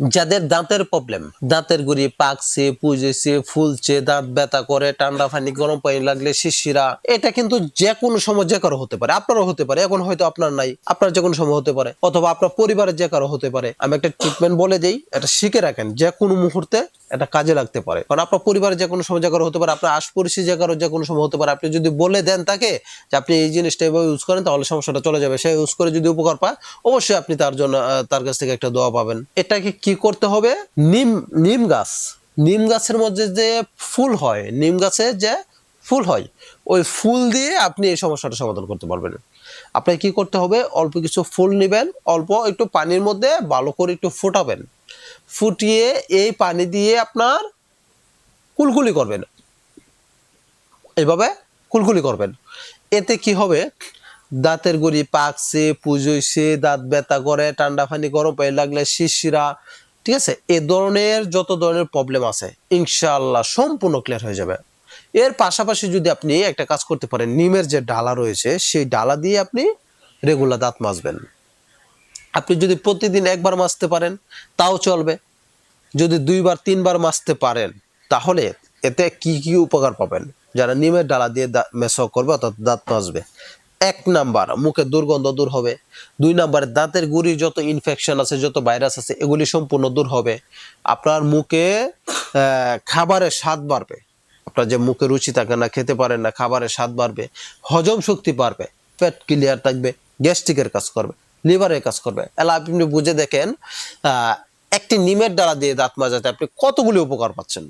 যাদের দাঁতের প্রবলেম দাঁতের গুড়ি পাকছে, পুজেছে, ফুলছে, দাঁত ব্যথা করে, ঠান্ডা পানি, গরম পানি লাগলে শিশিরা, এটা কিন্তু যে কোনো সময় যে কারও হতে পারে, আপনারও হতে পারে, এখন হয়তো আপনার নাই, আপনার যে কোনো সময় হতে পারে, অথবা আপনার পরিবারের যে কারও হতে পারে, আমি একটা ট্রিটমেন্ট বলে দিই, এটা শিখে রাখেন যে কোনো মুহূর্তে এটা কাজে লাগতে পারে, কারণ আপনার পরিবারে যে কোনো সময় যে কারও হতে পারে, আপনার আশপড়শি যে কারও যে কোনো সময় হতে পারে, আপনি যদি বলে দেন তাকে যে আপনি এই জিনিসটা এভাবে ইউজ করেন, তাহলে সমস্যাটা চলে যাবে, সে ইউজ করে যদি উপকার পায়, অবশ্যই আপনি তার জন্য তার কাছ থেকে একটা দোয়া পাবেন, এটাকে কি করতে হবে? নিম নিম গাছ। নিম গাছের মধ্যে যে ফুল হয়, নিম গাছে যে ফুল হয়, ওই ফুল দিয়ে আপনি এই সমস্যাটা সমাধান করতে পারবেন। আপনাকে কি করতে হবে? অল্প কিছু ফুল নেবেন, অল্প একটু পানির মধ্যে ভালো করে একটু ফোটাবেন। ফুটিয়ে এই পানি দিয়ে আপনার কুলকুলি করবেন। এইভাবে কুলকুলি করবেন। এতে কি হবে? দাঁতের গুড়ি পাকছে পুজোইছে দাঁত ব্যথা করে, ঠান্ডা পানি গরম পানি লাগলে শিশিরা ঠিক আছে? এ ধরনের যত ধরনের প্রবলেম আছে, ইনশাআল্লাহ সম্পূর্ণ ক্লিয়ার হয়ে যাবে। এর পাশাপাশি যদি আপনি একটা কাজ করতে পারেন, নিমের যে ডালা রয়েছে, সেই ডালা দিয়ে আপনি রেগুলার দাঁত মাজবেন। আপনি যদি প্রতিদিন একবার মাজতে পারেন, তাও চলবে। যদি দুইবার, তিনবার মাজতে পারেন, তাহলে এতে কি কি উপকার পাবেন? যারা নিমের ডালা দিয়ে মেসক করবে, অর্থাৎ দাঁত মাজবে। এক নাম্বার, মুখে দুর্গন্ধ দূর হবে। দুই নাম্বার, দাঁতের গুড়ির যত ইনফেকশন আছে, যত ভাইরাস আছে, এগুলি সম্পূর্ণ দূর হবে। আপনার মুখে খাবারের স্বাদ বাড়বে। আপনার যে মুখে রুচি থাকে না, খেতে পারেন না, খাবারের স্বাদ বাড়বে। হজম শক্তি বাড়বে। পেট ক্লিয়ার থাকবে গ্যাস্ট্রিকের কাজ করবে লিভারের কাজ করবে। এলা, আপনি বুঝে দেখেন একটি নিমের ডালা দিয়ে দাঁত মাজাতে আপনি কতগুলি উপকার পাচ্ছেন?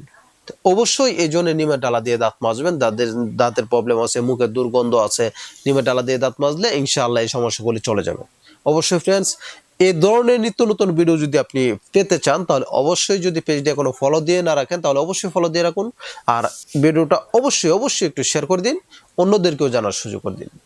অবশ্যই এই জন্য নিমের ডালা দিয়ে দাঁত মাজবেন। দাঁতের দাঁতের প্রবলেম আছে, মুখের দুর্গন্ধ আছে নিমের ডালা দিয়ে দাঁত মাজলে ইনশাআল্লাহ এই সমস্যাগুলি চলে যাবে। অবশ্যই ফ্রেন্ডস এই ধরনের নিত্য নতুন ভিডিও যদি আপনি পেতে চান, তাহলে অবশ্যই যদি পেজটা কোনো ফলো দিয়ে না রাখেন, তাহলে অবশ্যই ফলো দিয়ে রাখুন। আর ভিডিওটা অবশ্যই অবশ্যই একটু শেয়ার করে দিন, অন্যদেরকেও জানার সুযোগ করে দিন।